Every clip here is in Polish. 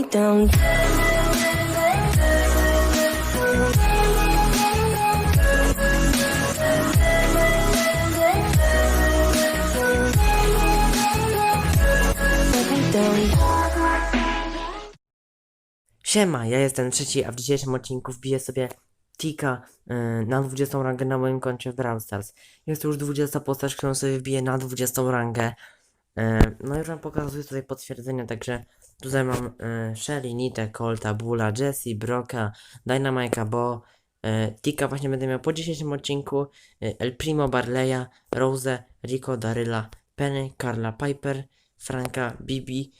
me down. Siema, ja jestem trzeci, a w dzisiejszym odcinku wbiję sobie Tika y, na 20 rangę na moim koncie w Brawl Stars. Jest to już 20 postać, którą sobie wbiję na 20 rangę. Y, no już wam pokazuję tutaj potwierdzenia, także tutaj mam y, Shelly, Nitę, Colta, Bulla, Jessie, Broka, Dynamite'a, Bo, y, Tika właśnie będę miał po dzisiejszym odcinku, El Primo, Barleya, Rose, Rico, Daryla, Penny, Carla Piper, Franka, Bibi,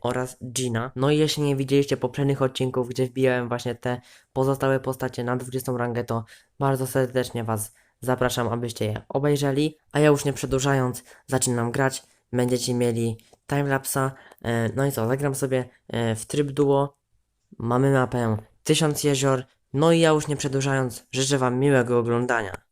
oraz Gina. No i jeśli nie widzieliście poprzednich odcinków, gdzie wbijałem właśnie te pozostałe postacie na 20 rangę, to bardzo serdecznie Was zapraszam, abyście je obejrzeli. A ja już nie przedłużając, zaczynam grać. Będziecie mieli timelapsa. E, No i co, zagram sobie e, w tryb duo. Mamy mapę 1000 jezior. No i ja już nie przedłużając, życzę Wam miłego oglądania.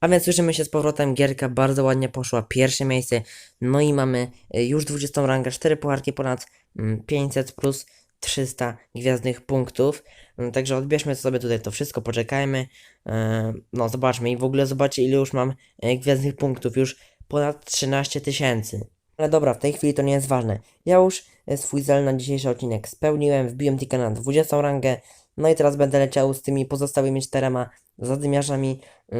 A więc słyszymy się z powrotem, gierka bardzo ładnie poszła, pierwsze miejsce, no i mamy y, już 20 rangę, 4 pucharki ponad mm, 500 plus 300 gwiazdnych punktów, Mm, także odbierzmy sobie tutaj to wszystko, poczekajmy, E, no zobaczmy. I w ogóle zobaczcie ile już mam e, gwiazdnych punktów, już ponad 13 tysięcy. Ale dobra, w tej chwili to nie jest ważne. Ja już e, swój cel na dzisiejszy odcinek spełniłem, wbiłem tylko na 20 rangę, no i teraz będę leciał z tymi pozostałymi czterema zadymiarzami yy,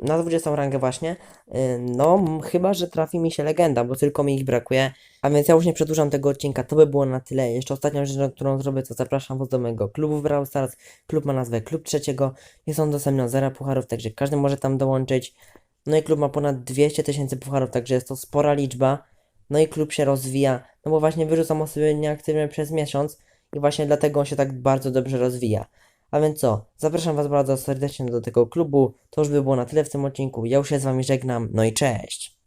na 20 rangę właśnie. Yy, no, chyba, że trafi mi się legenda, bo tylko mi ich brakuje. A więc ja już nie przedłużam tego odcinka, to by było na tyle. Jeszcze ostatnią rzecz, którą zrobię, to zapraszam was do mojego klubu w Brawl Stars. Klub ma nazwę Klub Trzeciego. Jest on dostępny od zera pucharów, także każdy może tam dołączyć. No i klub ma ponad 200 tysięcy pucharów, także jest to spora liczba. No i klub się rozwija, no bo właśnie wyrzucam osoby nieaktywne przez miesiąc i właśnie dlatego on się tak bardzo dobrze rozwija. A więc co, zapraszam Was bardzo serdecznie do tego klubu. To już by było na tyle w tym odcinku. Ja już się z Wami żegnam, no i cześć!